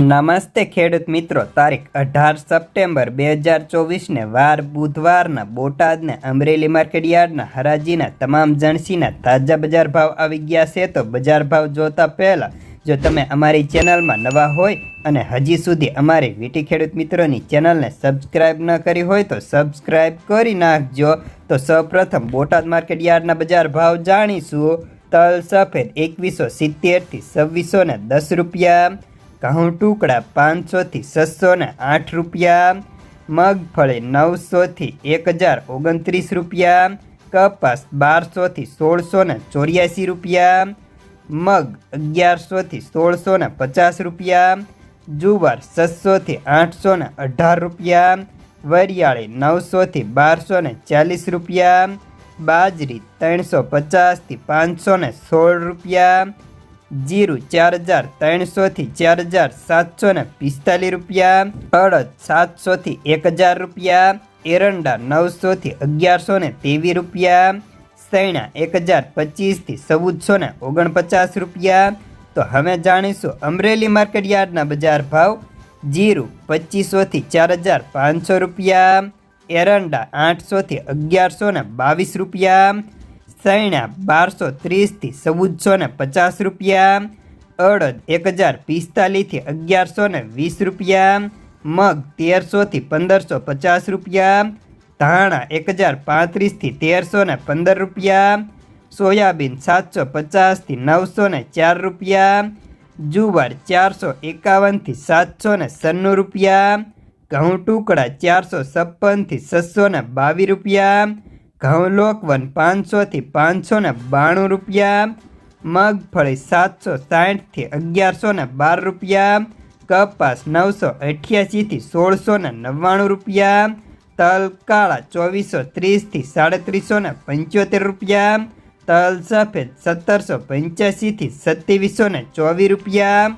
નમસ્તે ખેડૂત મિત્રો, તારીખ અઢાર સપ્ટેમ્બર બે હજાર ચોવીસને વાર બુધવારના બોટાદને અમરેલી માર્કેટ યાર્ડના હરાજીના તમામ જણસીના તાજા બજાર ભાવ આવી ગયા છે. તો બજાર ભાવ જોતા પહેલાં, જો તમે અમારી ચેનલમાં નવા હોય અને હજી સુધી અમારી વીટી ખેડૂત મિત્રોની ચેનલને સબસ્ક્રાઇબ ન કરી હોય તો સબસ્ક્રાઇબ કરી નાખજો. તો સૌપ્રથમ બોટાદ માર્કેટ યાર્ડના બજાર ભાવ જાણીશું. તલ સફેદ એકવીસો સિત્તેરથી છવ્વીસો ને દસ રૂપિયા ઘઉં ટુકડા પાંચસોથી છસો આઠ રૂપિયા, મગફળી નવસોથી એક હજાર ઓગણત્રીસ રૂપિયા, કપાસ બારસોથી સોળસો ને ચોર્યાસી રૂપિયા, મગ અગિયારસોથી સોળસો ને પચાસ રૂપિયા, જુવાર છસોથી આઠસો ને અઢાર રૂપિયા, વરિયાળી નવસોથી બારસો ને ચાલીસ રૂપિયા, બાજરી ત્રણસો પચાસથી પાંચસો ને સોળ રૂપિયા જીરું ચાર હજાર ત્રણસોથી ચાર હજાર સાતસો ને પિસ્તાલીસ રૂપિયા અડદ સાતસોથી એક હજાર રૂપિયા, એરંડા નવસોથી અગિયારસો ને ત્રેવીસ રૂપિયા સૈણા એક હજાર પચીસથી ચૌદસો ને ઓગણપચાસ રૂપિયા. તો હવે જાણીશું અમરેલી માર્કેટ યાર્ડના બજાર ભાવ. જીરું પચીસોથી ચાર હજાર પાંચસો રૂપિયા, એરંડા આઠસોથી અગિયારસો ને બાવીસ રૂપિયા સૈણા બારસો ત્રીસથી ચૌદસો ને પચાસ રૂપિયા, અડદ એક હજાર પિસ્તાલીસથી અગિયારસો ને વીસ રૂપિયા, મગ તેરસોથી પંદરસો પચાસ રૂપિયા, ધાણા એક હજાર પાંત્રીસથી તેરસો ને પંદર રૂપિયા, સોયાબીન સાતસો પચાસથી નવસો ને ચાર રૂપિયા, જુવાર ચારસો એકાવનથી સાતસો ને સન્નું રૂપિયા, ઘઉં ટુકડા ચારસો છપ્પનથી છસો ને બાવીસ રૂપિયા ઘઉં વન પાંચસોથી પાંચસો ને બાણું રૂપિયા મગફળી સાતસો સાઠથી અગિયારસો ને બાર રૂપિયા, કપાસ નવસો અઠ્યાસીથી સોળસો ને નવ્વાણું રૂપિયા, તલ કાળા ચોવીસો ત્રીસથી સાડત્રીસો ને પંચોતેર રૂપિયા, તલ સફેદ સત્તરસો પંચ્યાસીથી સત્યાવીસો ને ચોવીસ રૂપિયા